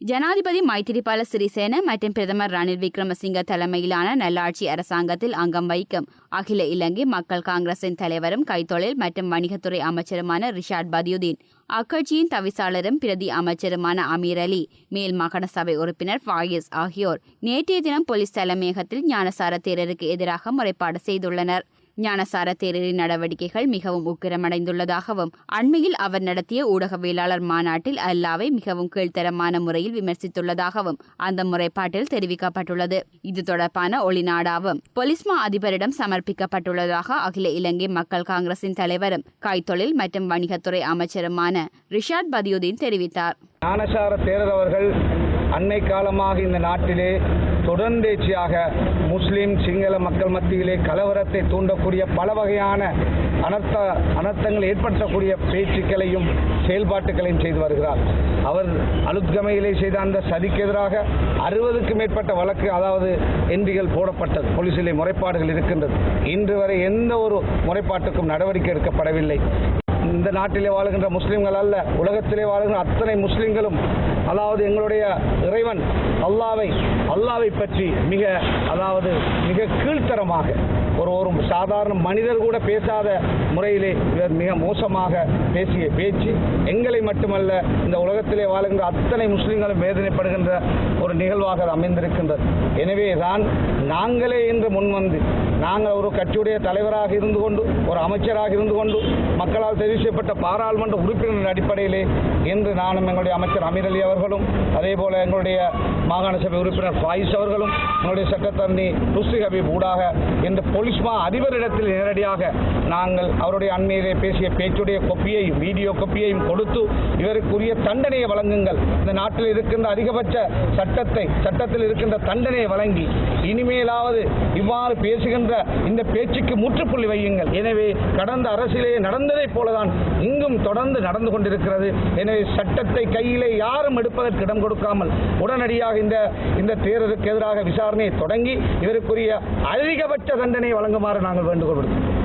ஜனாதிபதி மைத்திரிபால சிறிசேன மற்றும் பிரதமர் ரணில் விக்ரமசிங்க தலைமையிலான நல்லாட்சி அரசாங்கத்தில் அங்கம் வகிக்கும் அகில இலங்கை மக்கள் காங்கிரசின் தலைவரும் கைத்தொழில் மற்றும் வணிகத்துறை அமைச்சருமான ரிஷாட் பதியுதீன் அக்கட்சியின் தவிசாளரும் பிரதி அமைச்சருமான அமீர் அலி மேல் மாகாண சபை உறுப்பினர் ஃபாயிஸ் ஆகியோர் நேற்றைய தினம் போலீஸ் தலைமையகத்தில் ஞானசார தேரருக்கு எதிராக முறைப்பாடு செய்துள்ளனர். ஞானசார தேரரின் நடவடிக்கைகள் மிகவும் உக்கிரமடைந்துள்ளதாகவும் அண்மையில் அவர் நடத்திய ஊடகவியலாளர் மாநாட்டில் அல்லாவை மிகவும் கீழ்த்தரமான முறையில் விமர்சித்துள்ளதாகவும் அந்த முறைப்பாட்டில் தெரிவிக்கப்பட்டுள்ளது. இது தொடர்பான ஒளிநாடாவும் பொலிஸ்மா அதிபரிடம் சமர்ப்பிக்கப்பட்டுள்ளதாக அகில இலங்கை மக்கள் காங்கிரசின் தலைவரும் கைத்தொழில் மற்றும் வணிகத்துறை அமைச்சருமான ரிஷாட் பதியுதீன் தெரிவித்தார். ஞானசார தேரர் அவர்கள் அண்மை காலமாக இந்த நாட்டிலே தொடர்ந்தேச்சியாக முஸ்லீம் சிங்கள மக்கள் மத்தியிலே கலவரத்தை தூண்டக்கூடிய பல வகையான அனர்த்த அனர்த்தங்கள் ஏற்படுத்தக்கூடிய பேச்சுக்களையும் செயல்பாட்டுகளையும் செய்து வருகிறார். அவர் அலுத்கமையிலே செய்த அந்த சதிக்கு எதிராக அறுபதுக்கும் மேற்பட்ட வழக்கு அதாவது என்பிகள் போடப்பட்டது போலீசிலே முறைப்பாடுகள் இருக்கின்றது. இன்று வரை எந்த ஒரு முறைப்பாட்டுக்கும் நடவடிக்கை எடுக்கப்படவில்லை. இந்த நாட்டிலே வாழுகின்ற முஸ்லீம்கள் அல்ல உலகத்திலே வாழுகின்ற அத்தனை முஸ்லீம்களும் அதாவது எங்களுடைய இறைவன் அல்லாவை அல்லாவை பற்றி மிக அதாவது மிக கீழ்த்தரமாக ஒரு ஒரு சாதாரண மனிதர் கூட பேசாத முறையிலே இவர் மிக மோசமாக பேசிய பேச்சு. எங்களை மட்டுமல்ல இந்த உலகத்திலே வாழுகின்ற அத்தனை முஸ்லிம்களும் வேதனைப்படுகின்ற ஒரு நிகழ்வாக அது அமைந்திருக்கின்றது. எனவே தான் நாங்களே இன்று முன்வந்து நாங்கள் ஒரு கட்சியுடைய தலைவராக இருந்து கொண்டு ஒரு அமைச்சராக இருந்து கொண்டு மக்களால் தெரிவு செய்யப்பட்ட பாராளுமன்ற உறுப்பினர்கள் அடிப்படையிலே இன்று நானும் எங்களுடைய அமைச்சர் அமீர் அலி அவர்களும் அதே போல எங்களுடைய மாகாண சபை உறுப்பினர் ஃபாயிஸ் அவர்களும் எங்களுடைய சட்டத்தரணி ருஸ்தி ஹபீப் ஊடாக இன்று பொலிஸ்மா அதிபரிடத்தில் நேரடியாக நாங்கள் அவருடைய அண்மையிலே பேசிய பேச்சுடைய கொப்பியையும் வீடியோ கொப்பியையும் கொடுத்து இவருக்குரிய தண்டனையை வழங்குங்கள். இந்த நாட்டில் இருக்கின்ற அதிகபட்ச சட்டத்தை சட்டத்தில் இருக்கின்ற தண்டனையை வழங்கி இனிமேலாவது இவ்வாறு பேசுகின்ற இந்த பேச்சுக்கு முற்றுப்புள்ளி வையுங்கள். எனவே கடந்த அரசிலே நடந்ததைப் போலதான் இங்கும் தொடர்ந்து நடந்து கொண்டிருக்கிறது. எனவே சட்டத்தை கையிலே யாரும் எடுப்பதற்கு இடம் கொடுக்காமல் உடனடியாக இந்த இந்த தேர்தலுக்கு எதிராக விசாரணையை தொடங்கி இவருக்குரிய அதிகபட்ச தண்டனை வழங்குமாறு நாங்கள் வேண்டுகோள் விடுக்கிறோம்